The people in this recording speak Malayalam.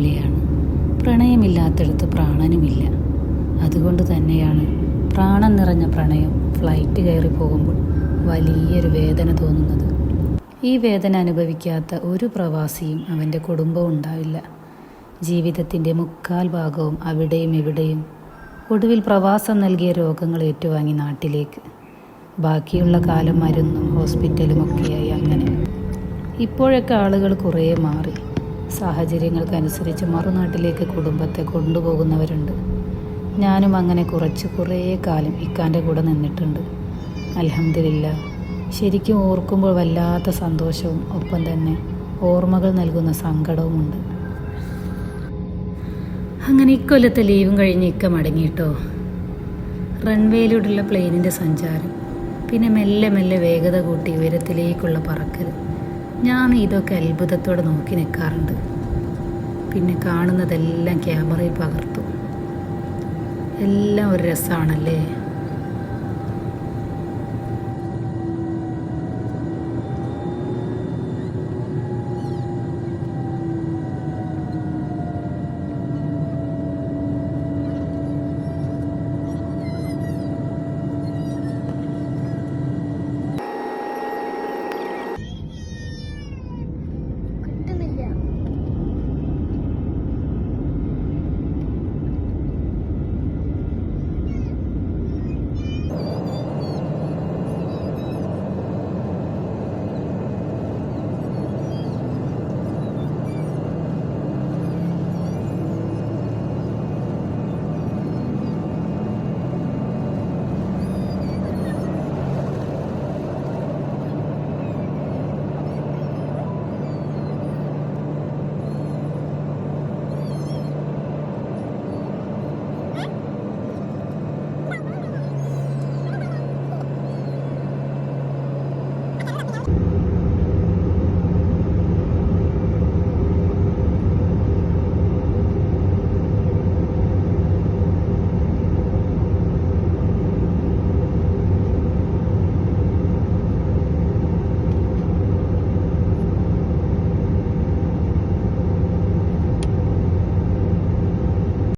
പോലെയാണ്. പ്രണയമില്ലാത്തടത്ത് പ്രാണനുമില്ല. അതുകൊണ്ട് തന്നെയാണ് പ്രാണൻ നിറഞ്ഞ പ്രണയം ഫ്ലൈറ്റ് കയറി പോകുമ്പോൾ വലിയൊരു വേദന തോന്നുന്നത്. ഈ വേദന അനുഭവിക്കാത്ത ഒരു പ്രവാസിയും അവന്റെ കുടുംബവും ഉണ്ടാവില്ല. ജീവിതത്തിന്റെ മുക്കാൽ ഭാഗവും അവിടെയും എവിടെയും ഒടുവിൽ പ്രവാസം നൽകിയ രോഗങ്ങൾ ഏറ്റുവാങ്ങി നാട്ടിലേക്ക്. ബാക്കിയുള്ള കാലം മരുന്നും ഹോസ്പിറ്റലും ഒക്കെയായി അങ്ങനെ. ഇപ്പോഴൊക്കെ ആളുകൾ കുറേ മാറി. സാഹചര്യങ്ങൾക്കനുസരിച്ച് മറുനാട്ടിലേക്ക് കുടുംബത്തെ കൊണ്ടുപോകുന്നവരുണ്ട്. ഞാനും അങ്ങനെ കുറച്ച് കുറേ കാലം ഇക്കാന്റെ കൂടെ നിന്നിട്ടുണ്ട്. അലഹമില്ല ശരിക്കും ഓർക്കുമ്പോൾ വല്ലാത്ത സന്തോഷവും ഒപ്പം തന്നെ ഓർമ്മകൾ നൽകുന്ന സങ്കടവുമുണ്ട്. അങ്ങനെ ഇക്കൊല്ലത്തെ ലീവും കഴിഞ്ഞ് ഇക്ക മടങ്ങിയിട്ടോ? റൺവേയിലൂടെയുള്ള പ്ലെയിനിന്റെ സഞ്ചാരം. പിന്നെ മെല്ലെ മെല്ലെ വേഗത കൂട്ടി ഉയരത്തിലേക്കുള്ള പറക്കൽ. ഞാൻ ഇതൊക്കെ അത്ഭുതത്തോടെ നോക്കി നിൽക്കാറുണ്ട് പിന്നെ കാണുന്നതെല്ലാം ക്യാമറയിൽ പകർത്തും. എല്ലാം ഒരു രസമാണല്ലേ